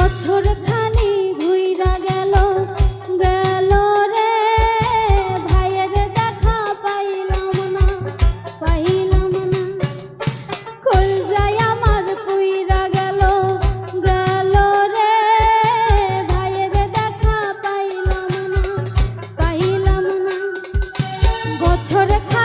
বছর খানি ঘুইরা গেল গেল রে। ভাইয়ের দেখা পাইলাম না পাইলাম না। কই যায় আমার কুইরা গেল গেল রে। ভাইয়ের দেখা পাইলাম না পাইলাম না। বছর খানি